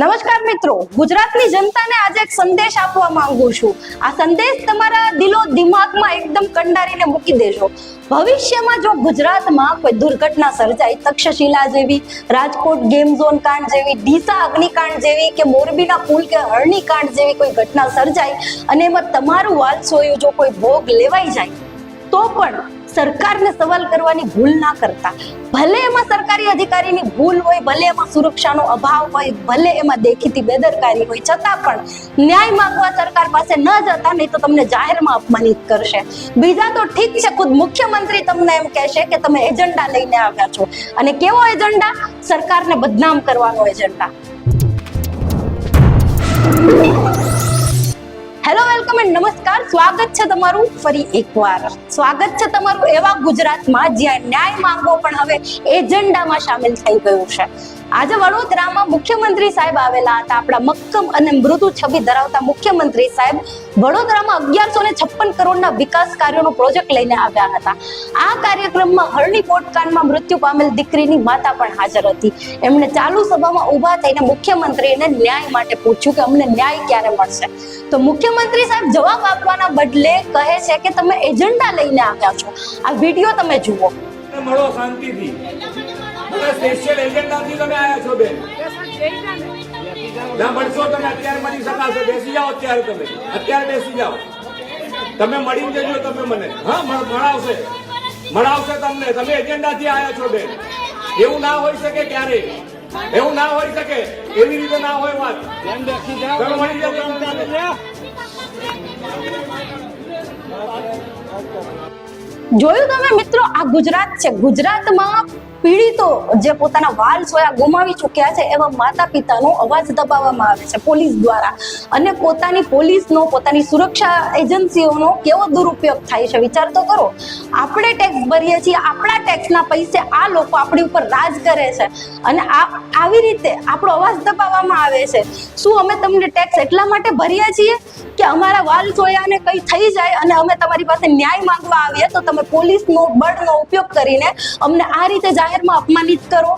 નમસ્કાર મિત્રો, ગુજરાતની જનતાને આજે એક સંદેશ આપવા માંગુ છું. આ સંદેશ તમારા દિલો દિમાગમાં એકદમ કંડારીને મૂકી દેજો. ભવિષ્યમાં જો ગુજરાતમાં કોઈ દુર્ઘટના સર્જાય, તક્ષશિલા જેવી, રાજકોટ ગેમ ઝોન કાંડ જેવી, ડીસા અગ્નિકાંડ જેવી કે મોરબીના પુલ કે હરણી કાંડ જેવી કોઈ ઘટના સર્જાય અને એમાં તમારું વાલસોયું જો કોઈ ભોગ લેવાઈ જાય, તો પણ સરકારને સવાલ કરવાની ભૂલ ના કરતા. ભલે એમાં સરકારી અધિકારીની ભૂલ હોય, ભલે એમાં સુરક્ષાનો અભાવ હોય, ભલે એમાં દેખીતી બેદરકારી હોય, છતાં પણ ન્યાય માંગવા સરકાર પાસે ન જતા, નહીં તો તમને જાહેરમાં અપમાનિત કરશે. બીજા તો ઠીક છે, ખુદ મુખ્યમંત્રી તમને એમ કહેશે કે તમે એજન્ડા લઈને આવ્યા છો. અને કેવો એજન્ડા? સરકારને બદનામ કરવાનો એજન્ડા. સ્વાગત છે તમારું ફરી એકવાર. સ્વાગત છે તમારું એવા ગુજરાતમાં જ્યાં ન્યાય માંગવો પણ હવે એજન્ડામાં સામેલ થઈ ગયું છે. આજે વડોદરામાં મુખ્યમંત્રી સાહેબ આવેલા હતા. આપણા મક્કમ અને મૃદુ છબી ધરાવતા મુખ્યમંત્રી સાહેબ વડોદરામાં અગિયારસો ને છપ્પન કરોડના વિકાસ કાર્યોનો પ્રોજેક્ટ લઈને આવ્યા હતા. આ કાર્યક્રમમાં હરણી બોટકાંડમાં મૃત્યુ પામેલ દીકરીની માતા પણ હાજર હતી. એમણે ચાલુ સભામાં ઊભા થઈને મુખ્યમંત્રીને ન્યાય માટે પૂછ્યું કે અમને ન્યાય ક્યારે મળશે? તો મુખ્યમંત્રી સાહેબ જવાબ આપવાના બદલે કહે છે કે તમે એજન્ડા લઈને આવ્યા છો. આ વીડિયો તમે જુઓ. મળો શાંતિથી. મને સ્પેશિયલ એજન્ડાથી તમે આવ્યા છો બેન. ના મળશો તમે અત્યારે મળી શકાશો. બેસી જાઓ અત્યારે તમે. અત્યારે બેસી જાઓ. તમે મળીને જજો તમે મને. હા મળાવશે. મળાવશે તમને. તમે એજન્ડાથી આવ્યા છો બેન. એવું ના હોઈ શકે ક્યારે. એવું ના હોઈ શકે. એવી રીતે ના હોય વાત. તમે મળી જજો જોયું તમે મિત્રો આ ગુજરાત છે. ગુજરાતમાં પીડિતો જે પોતાના વાલ સોયા ગુમાવી ચૂક્યા છે, એવા માતા પિતાનો અવાજ દબાવવામાં આવે છે પોલીસ દ્વારા. અને પોતાની પોલીસનો, પોતાની સુરક્ષા એજન્સીઓનો કેવો દુરુપયોગ થાય છે વિચાર તો કરો. આપણે ટેક્સ ભરીએ છીએ, આપણા ટેક્સના પૈસે આ લોકો આપણી ઉપર રાજ કરે છે. અને આ આવી રીતે આપણો અવાજ દબાવવામાં આવે છે. શું અમે તમને ટેક્સ એટલા માટે ભરીએ છીએ કે અમારા વાલ સોયાને કંઈ થઈ જાય અને અમે તમારી પાસે ન્યાય માંગવા આવીએ? તો તમે પોલીસનો બળનો ઉપયોગ કરીને અમને આ રીતે જાહેરમાં અપમાનિત કરો.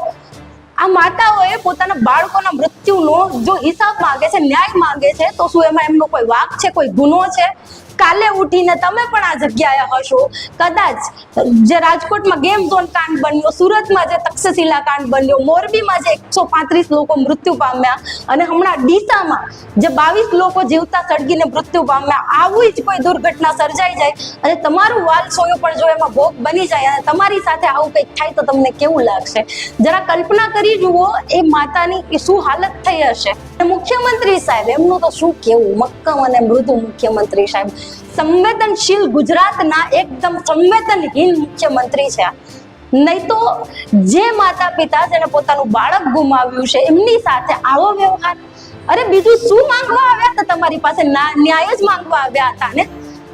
આ માતાઓએ પોતાના બાળકોના મૃત્યુનો જો હિસાબ માંગે છે, ન્યાય માંગે છે, તો શું એમાં એમનો કોઈ વાક છે, કોઈ ગુનો છે? કાલે ઉઠીને તમે પણ આ જગ્યાએ હશો. કદાચ જે રાજકોટમાં ગેમ ઝોન કાંડ બન્યો, સુરતમાં જે તક્ષશિલા કાંડ બન્યો, મોરબીમાં જે એકસો પાંત્રીસ લોકો મૃત્યુ પામ્યા અને હમણાં ડીસામાં જે બાવીસ લોકો જીવતા સળગીને મૃત્યુ પામ્યા આવી જ કોઈ દુર્ઘટના સર્જાઈ જાય અને તમારું વાલ સોયું પણ જો એમાં ભોગ બની જાય અને તમારી સાથે આવું કંઈક થાય તો તમને કેવું લાગશે? જરા કલ્પના કરી જુઓ, એ માતાની શું હાલત થઈ હશે? મુખ્યમંત્રી સાહેબ, એમનું તો શું કેવું? મક્કમ અને મૃદુ મુખ્યમંત્રી સાહેબ. સંવેદનશીલ ગુજરાતના એકદમ સંવેદનહીન મુખ્યમંત્રી છે. નહીં તો જે માતા પિતા જેને પોતાનું બાળક ગુમાવ્યું છે, એમની સાથે આવો વ્યવહાર. અરે બીજું શું માંગવા આવ્યા હતા તમારી પાસે? ન્યાય જ માંગવા આવ્યા હતા ને?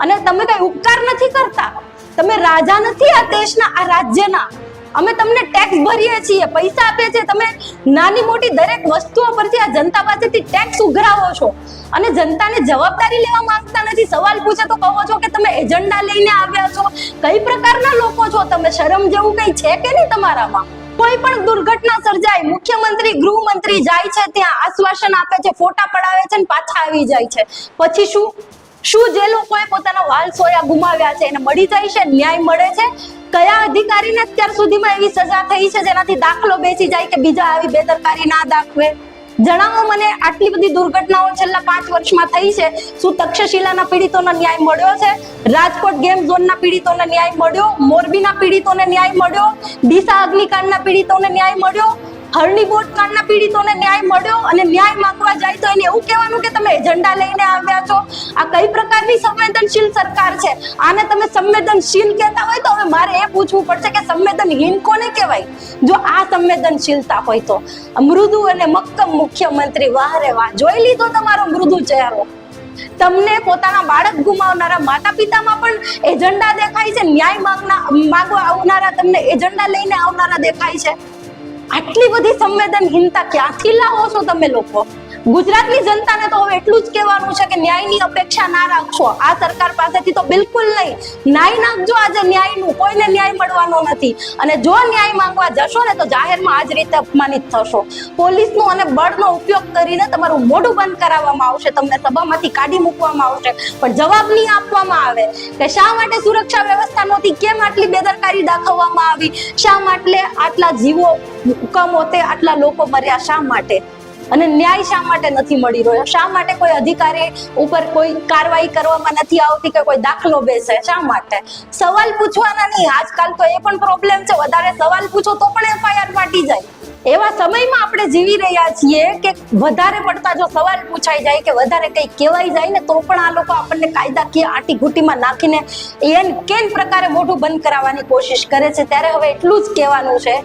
અને તમે કઈ ઉપકાર નથી કરતા? તમે રાજા નથી આ દેશના, આ રાજ્યના? અમે તમને ટેક્સ ભરીએ છીએ, પૈસા આપીએ છીએ. તમે નાની મોટી દરેક વસ્તુઓ પરથી આ જનતા પાસેથી ટેક્સ ઉઘરાવો છો. અને જનતાને જવાબદારી લેવા માંગતા નથી. સવાલ પૂછે તો કહો છો કે તમે એજન્ડા લઈને આવ્યા છો. કઈ પ્રકારના લોકો છો તમે? શરમ જેવું કઈ છે કે નહીં તમારામાં? કોઈ પણ દુર્ઘટના સર્જાય, મુખ્યમંત્રી, ગૃહમંત્રી જાય છે ત્યાં, આશ્વાસન આપે છે, ફોટા પડાવે છે ને પાછા આવી જાય છે. પછી શું? શું જે લોકોએ પોતાના વાલ સોયા ગુમાવ્યા છે, એને મળી જાય છે, ન્યાય મળે છે? કયા અધિકારીને અત્યાર સુધીમાં એવી સજા થઈ છે જેનાથી દાખલો બેસી જાય કે બીજા આવી બેદરકારી ના દાખવે? જણાવો મને, આટલી બધી દુર્ઘટનાઓ છેલ્લા પાંચ વર્ષમાં થઈ છે. શું તક્ષશિલાના પીડિતોને ન્યાય મળ્યો છે? રાજકોટ ગેમ ઝોનના પીડિતોને ન્યાય મળ્યો? મોરબીના પીડિતોને ન્યાય મળ્યો? ડીસા અગ્નિકાંડના પીડિતોને ન્યાય મળ્યો? હરણી બોટ કાંડના પીડિતોને ન્યાય મળ્યો અને ન્યાય માંગવા જાય તો એને એવું કહેવાનું કે તમે એજન્ડા લઈને આવ્યા છો. આ કઈ પ્રકારની સંવેદનશીલ સરકાર છે? આને તમે સંવેદનશીલ કહેતા હોય તો હવે મારે એ પૂછવું પડશે કે સંવેદનહીન કોને કહેવાય? જો આ સંવેદનશીલતા હોય તો. મૃદુ અને મક્કમ મુખ્યમંત્રી વાહ રે વાહ. જોઈ લીધો તમારો મૃદુ ચહેરો. તમને પોતાના બાળક ગુમાવનારા માતા પિતામાં પણ એજન્ડા દેખાય છે. ન્યાય માંગના માંગવા આવનારા તમને એજન્ડા લઈને આવનારા દેખાય છે. આટલી બધી સંવેદનહીનતા ક્યાંથી લાવો છો તમે લોકો? ગુજરાતની જનતાને તો હવે એટલું જ કહેવાનું છે કે ન્યાયની અપેક્ષા ના રાખશો. આ સરકાર પાસેથી તો બિલકુલ નહીં. ન્યાય નાખજો આજે ન્યાયનું. કોઈને ન્યાય મળવાનો નથી. અને જો ન્યાય માંગવા જશો ને તો જાહેરમાં આ જ રીતે અપમાનિત થશો. પોલીસનો અને બળનો ઉપયોગ કરીને તમારું મોઢું બંધ કરાવવામાં આવશે. તમને સભામાંથી કાઢી મૂકવામાં આવશે. પણ જવાબ નહીં આપવામાં આવે. કે શા માટે સુરક્ષા વ્યવસ્થા નહોતી કેમ આટલી બેદરકારી દાખવવામાં આવી? શા માટે આટલા જીવો કમોતે આટલા લોકો મર્યા? શા માટે? અને ન્યાય શા માટે નથી મળી રહ્યો? શા માટે કોઈ અધિકારી ઉપર કોઈ કાર્યવાહી કરવામાં નથી આવતી કે કોઈ દાખલો બેસે? શા માટે? સવાલ પૂછવાના નહીં. આજકાલ તો એ પણ પ્રોબ્લેમ છે. વધારે સવાલ પૂછો તો પણ એફઆઈઆર ફાટી જાય. એવા સમયમાં આપણે જીવી રહ્યા છીએ કે વધારે પડતા જો સવાલ પૂછાઈ જાય કે વધારે કંઈ કહેવાય જાય ને તો પણ આ લોકો આપણને કાયદાકીય આટી ઘૂંટીમાં નાખીને એન કેન પ્રકારે મોઢું બંધ કરાવવાની કોશિશ કરે છે. ત્યારે હવે એટલું જ કહેવાનું છે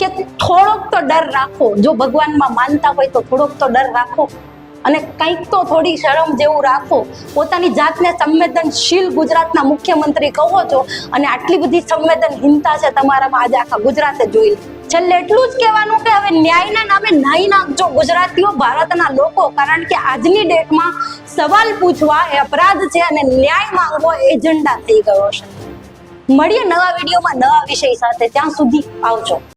કે થોડોક તો ડર રાખો. જો ભગવાનમાં માનતા હોય તો થોડોક તો ડર રાખો. અને કંઈક તો થોડી શરમ જેવું રાખો. પોતાની જાતને સંવેદનશીલ ગુજરાતના મુખ્યમંત્રી કહો છો અને આટલી બધી સંવેદનહીનતા છે તમારામાં આજે આખા ગુજરાતે જોઈ લે. છેલ્લે એટલું જ કહેવાનું કે હવે ન્યાયના નામે નાઈ નાખજો ગુજરાતીઓ, ભારતના લોકો. કારણ કે આજની ડેટમાં સવાલ પૂછવા એ અપરાધ છે અને ન્યાય માંગવો એજન્ડા થઈ ગયો છે. મળીએ નવા વિડીયોમાં નવા વિષય સાથે. ત્યાં સુધી આવજો.